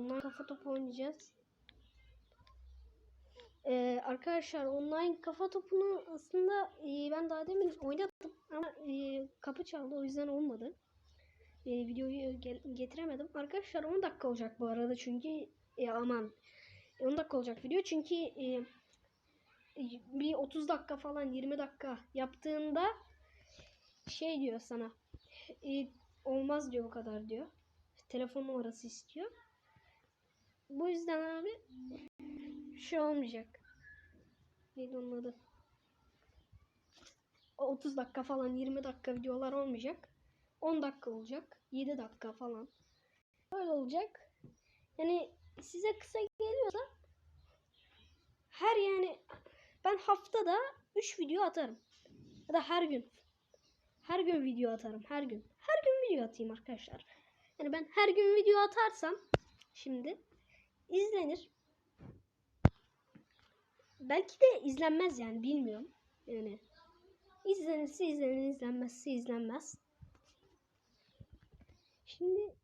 Online kafa topu oynayacağız. Ee, arkadaşlar online kafa topunu aslında e, ben daha demin oynadım ama e, kapı çaldı o yüzden olmadı. E, videoyu getiremedim. Arkadaşlar 10 dakika olacak bu arada çünkü e, aman 10 dakika olacak video çünkü e, e, bir 30 dakika falan 20 dakika yaptığında şey diyor sana e, olmaz diyor bu kadar diyor. Telefon numarası istiyor. Bu yüzden abi şey olmayacak. Neydi onun adı? O 30 dakika falan 20 dakika videolar olmayacak. 10 dakika olacak. 7 dakika falan. Öyle olacak. Yani size kısa geliyorsa her yani ben haftada 3 video atarım. Ya da her gün. Her gün video atarım. Her gün. Her gün video atayım arkadaşlar. Yani ben her gün video atarsam şimdi izlenir. Belki de izlenmez yani bilmiyorum. Yani izlenirse izlenir, izlenmezse izlenmez. Şimdi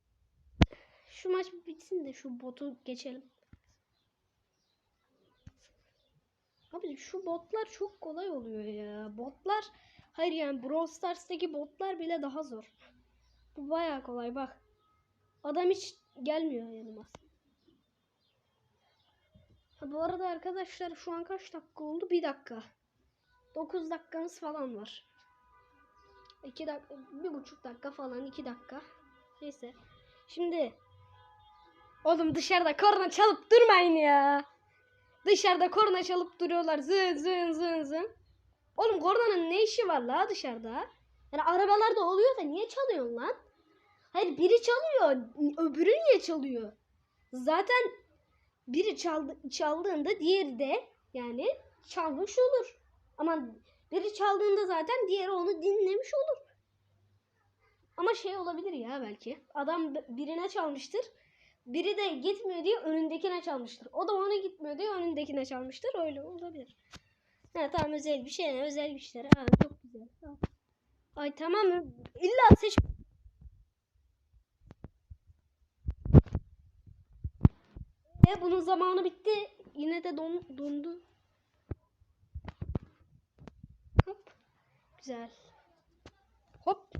şu maç bitsin de şu botu geçelim. Abi şu botlar çok kolay oluyor ya. Botlar hayır yani Brawl Stars'taki botlar bile daha zor. Bu bayağı kolay bak. Adam hiç gelmiyor yanıma. Ha, bu arada arkadaşlar şu an kaç dakika oldu? Bir dakika. 9 dakikamız falan var. 2 dakika, bir buçuk dakika falan, 2 dakika. Neyse. Şimdi Oğlum dışarıda korna çalıp durmayın ya. Dışarıda korna çalıp duruyorlar. Zın zın zın zın. Oğlum kornanın ne işi var la dışarıda? Yani arabalarda oluyor da niye çalıyorsun lan? Hayır biri çalıyor. Öbürü niye çalıyor? Zaten biri çaldı, çaldığında diğeri de yani çalmış olur. Ama biri çaldığında zaten diğeri onu dinlemiş olur. Ama şey olabilir ya belki. Adam birine çalmıştır. Biri de gitmiyor diye önündekine çalmıştır. O da ona gitmiyor diye önündekine çalmıştır. Öyle olabilir. Ha, tamam özel bir şey. Özel şeyler. Ha, çok güzel. Ha. Ay tamam. İlla seç. E, bunun zamanı bitti. Yine de don, dondu. Hop. Güzel. Hop.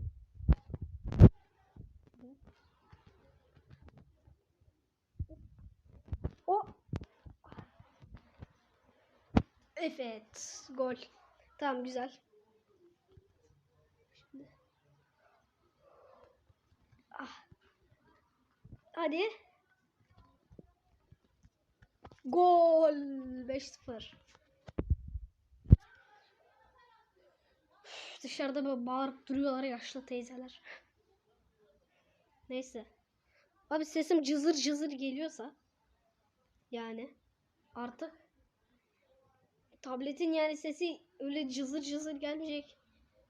O. Evet. Gol. Tamam güzel. Şimdi. Ah. Hadi. Gol. 5-0. Üf, Dışarıda böyle bağırıp duruyorlar yaşlı teyzeler. Neyse. Abi sesim cızır cızır geliyorsa yani artık tabletin yani sesi öyle cızır cızır gelmeyecek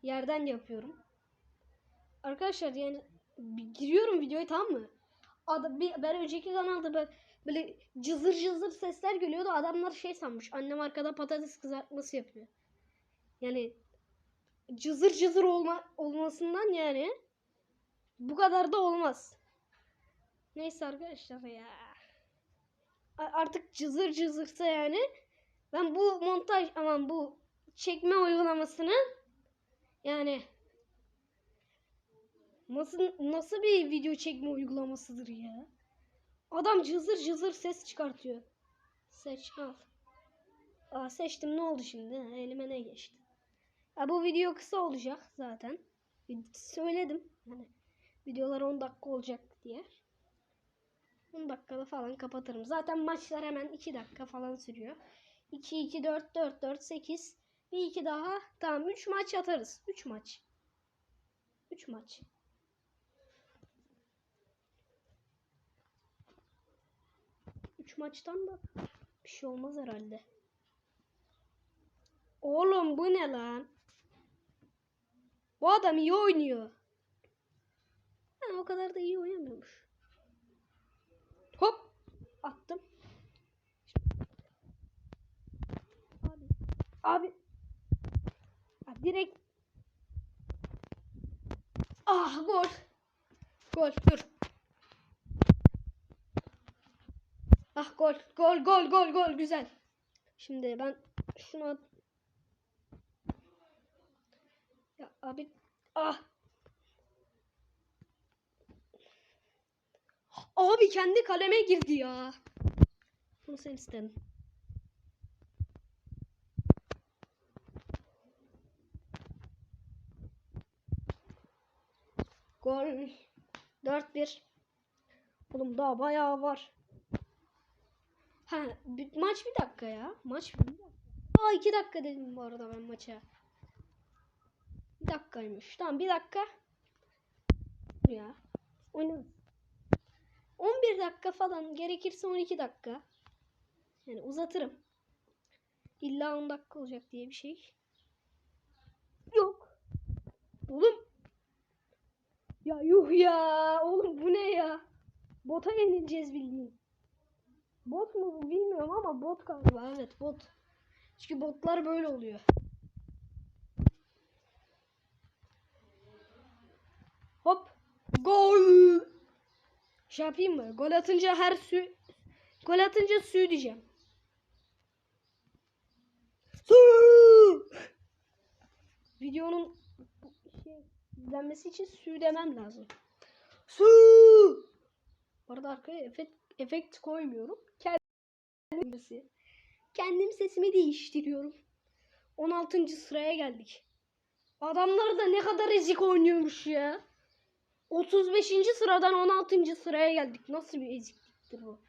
yerden yapıyorum. Arkadaşlar yani giriyorum videoya tamam mı? Adam, bir, ben önceki kanalda böyle, böyle cızır cızır sesler geliyordu. Adamlar şey sanmış. Annem arkada patates kızartması yapıyor. Yani cızır cızır olma, olmasından yani bu kadar da olmaz. Neyse arkadaşlar ya. Artık cızır cızırsa yani ben bu montaj aman bu çekme uygulamasını yani nasıl nasıl bir video çekme uygulamasıdır ya? Adam cızır cızır ses çıkartıyor. Seç al. Aa, seçtim ne oldu şimdi? Elime ne geçti? Ha, bu video kısa olacak zaten. Söyledim. Hani videolar 10 dakika olacak diye. 10 dakikada falan kapatırım. Zaten maçlar hemen 2 dakika falan sürüyor. 2 2 4 4 4 8 bir iki daha. Tamam 3 maç atarız. 3 maç. 3 maç. Maçtan da bir şey olmaz herhalde. Oğlum bu ne lan? Bu adam iyi oynuyor. Ha, o kadar da iyi oynamıyormuş. Hop attım. Abi. Abi. Ha, direkt. Ah gol. Gol dur. Ah gol gol gol gol gol güzel. Şimdi ben şuna ya abi ah Abi kendi kaleme girdi ya. Bunu sen istedin. Gol. 4-1. Oğlum daha bayağı var. Ha, maç bir dakika ya. Maç bir dakika. Aa iki dakika dedim bu arada ben maça. Bir dakikaymış. Tamam bir dakika. Ya. Oynarız. 11 dakika falan gerekirse 12 dakika. Yani uzatırım. İlla 10 dakika olacak diye bir şey. Yok. Oğlum. Ya yuh ya. Oğlum bu ne ya? Bota yenileceğiz bildiğin. Bot mu bu bilmiyorum ama bot galiba. Evet bot. Çünkü botlar böyle oluyor. Hop. Gol. Şey yapayım mı? Gol atınca her sü Gol atınca sü diyeceğim. Sü! Videonun şey, izlenmesi için sü demem lazım. Sü! Bu arada arkaya efekt, efekt koymuyorum. Kendim sesi. Kendim sesimi değiştiriyorum. 16. sıraya geldik. Adamlar da ne kadar ezik oynuyormuş ya. 35. sıradan 16. sıraya geldik. Nasıl bir ezikliktir bu?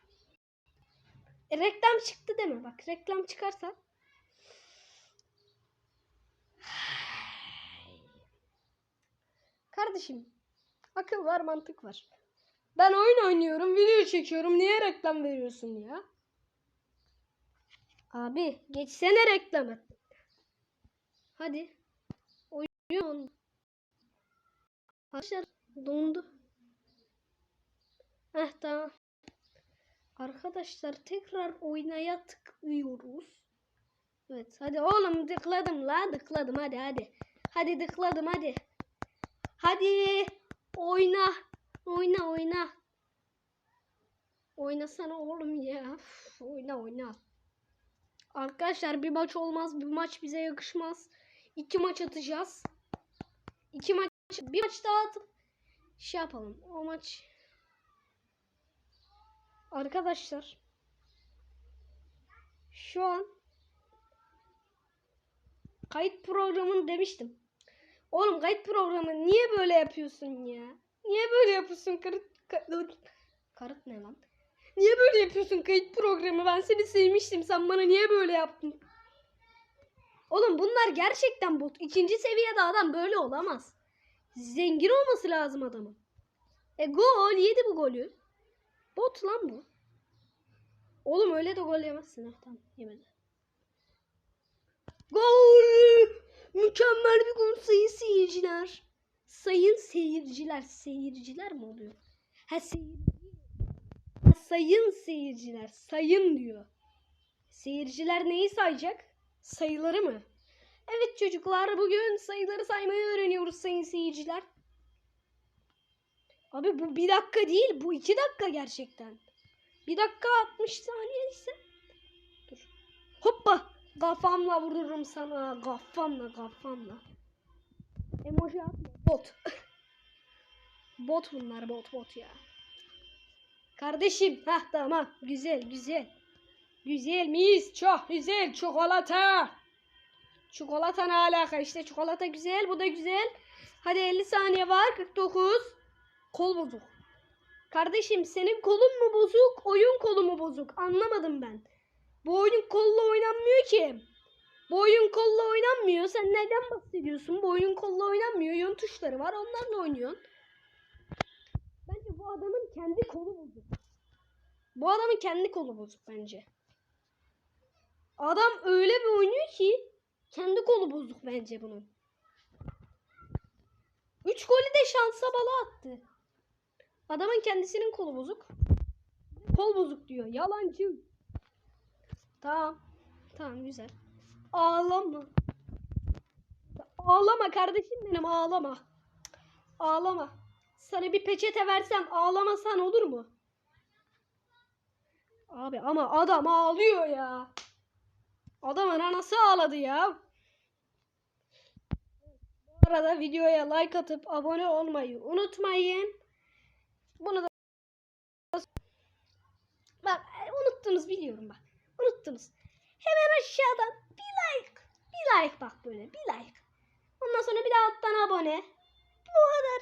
E, reklam çıktı deme bak. Reklam çıkarsa. Kardeşim. Akıl var mantık var. Ben oyun oynuyorum, video çekiyorum. Niye reklam veriyorsun ya? Abi geçsene reklamı. Hadi. Oyun. Arkadaşlar dondu. Heh tamam. Arkadaşlar tekrar oynaya tıklıyoruz. Evet hadi oğlum tıkladım la tıkladım hadi hadi. Hadi tıkladım hadi. Hadi oyna. Oyna oyna. Oynasana oğlum ya. Üf, oyna oyna. Arkadaşlar bir maç olmaz. Bir maç bize yakışmaz. İki maç atacağız. İki maç bir maç daha atıp şey yapalım. O maç Arkadaşlar şu an kayıt programını demiştim. Oğlum kayıt programı niye böyle yapıyorsun ya? Niye böyle yapıyorsun karıt karıt, karıt ne lan? Niye böyle yapıyorsun kayıt programı? Ben seni sevmiştim. Sen bana niye böyle yaptın? Oğlum bunlar gerçekten bot. İkinci seviyede adam böyle olamaz. Zengin olması lazım adamın. E gol yedi bu golü. Bot lan bu. Oğlum öyle de gol yemezsin. Tamam yemedi. Gol! Mükemmel bir gol sayın seyirciler. Sayın seyirciler. Seyirciler mi oluyor? Ha seyirci. Sayın seyirciler. Sayın diyor. Seyirciler neyi sayacak? Sayıları mı? Evet çocuklar bugün sayıları saymayı öğreniyoruz sayın seyirciler. Abi bu bir dakika değil bu iki dakika gerçekten. Bir dakika 60 saniye ise. Dur. Hoppa. Kafamla vururum sana. Kafamla kafamla. Emoji atma. Bot. bot bunlar bot bot ya. Kardeşim. Hah tamam. Güzel güzel. Güzel miyiz? Çok güzel. Çikolata. Çikolata ne alaka? İşte çikolata güzel. Bu da güzel. Hadi 50 saniye var. 49. Kol bozuk. Kardeşim senin kolun mu bozuk, oyun kolu mu bozuk? Anlamadım ben. Bu oyun kolla oynanmıyor ki. Bu oyun kolla oynanmıyor. Sen neden bahsediyorsun? Bu oyun kolla oynanmıyor. Yön tuşları var. Onlarla oynuyorsun. Bence bu adamın kendi kolu bozuk. Bu adamın kendi kolu bozuk bence. Adam öyle bir oynuyor ki kendi kolu bozuk bence bunun. Üç golü de şansa bala attı. Adamın kendisinin kolu bozuk. Kol bozuk diyor. Yalancı. Tamam. Tamam güzel. Ağlama. Ağlama kardeşim benim ağlama. Ağlama. Sana bir peçete versem ağlamasan olur mu? Abi ama adam ağlıyor ya. Adamın anası ağladı ya. Bu arada videoya like atıp abone olmayı unutmayın. Bunu da Bak e, unuttunuz biliyorum bak. Unuttunuz. Hemen aşağıdan bir like. Bir like bak böyle bir like. Ondan sonra bir de alttan abone. Bu kadar.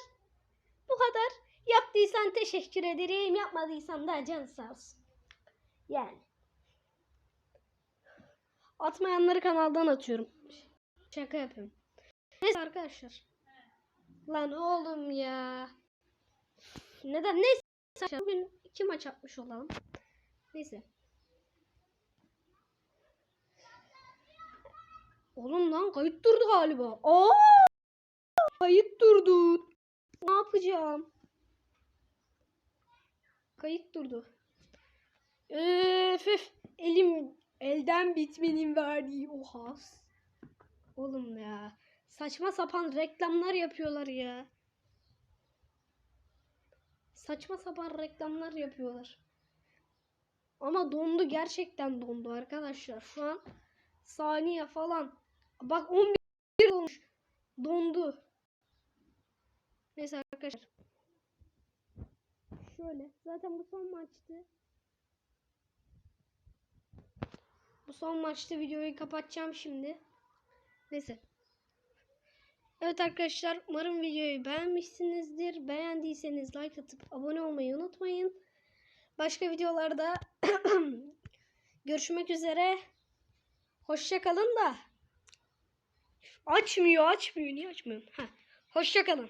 Bu kadar. Yaptıysan teşekkür ederim. Yapmadıysan da can sağ olsun. Yani. Atmayanları kanaldan atıyorum. Şaka yapıyorum. Neyse arkadaşlar. Lan oğlum ya. Neden? Neyse. Bugün iki maç atmış olalım. Neyse. Oğlum lan kayıt durdu galiba. Aa! Kayıt durdu. Ne yapacağım? Kayıt durdu. Öf. Elim elden bitmenin verdiği o has. Oğlum ya. Saçma sapan reklamlar yapıyorlar ya. Saçma sapan reklamlar yapıyorlar. Ama dondu gerçekten dondu arkadaşlar. Şu an saniye falan. Bak 11 olmuş. Dondu. Neyse arkadaşlar. Şöyle. Zaten bu son maçtı. Bu son maçta videoyu kapatacağım şimdi. Neyse. Evet arkadaşlar umarım videoyu beğenmişsinizdir. Beğendiyseniz like atıp abone olmayı unutmayın. Başka videolarda görüşmek üzere. Hoşça kalın da. Açmıyor, açmıyor. Niye açmıyor? Ha. Hoşça kalın.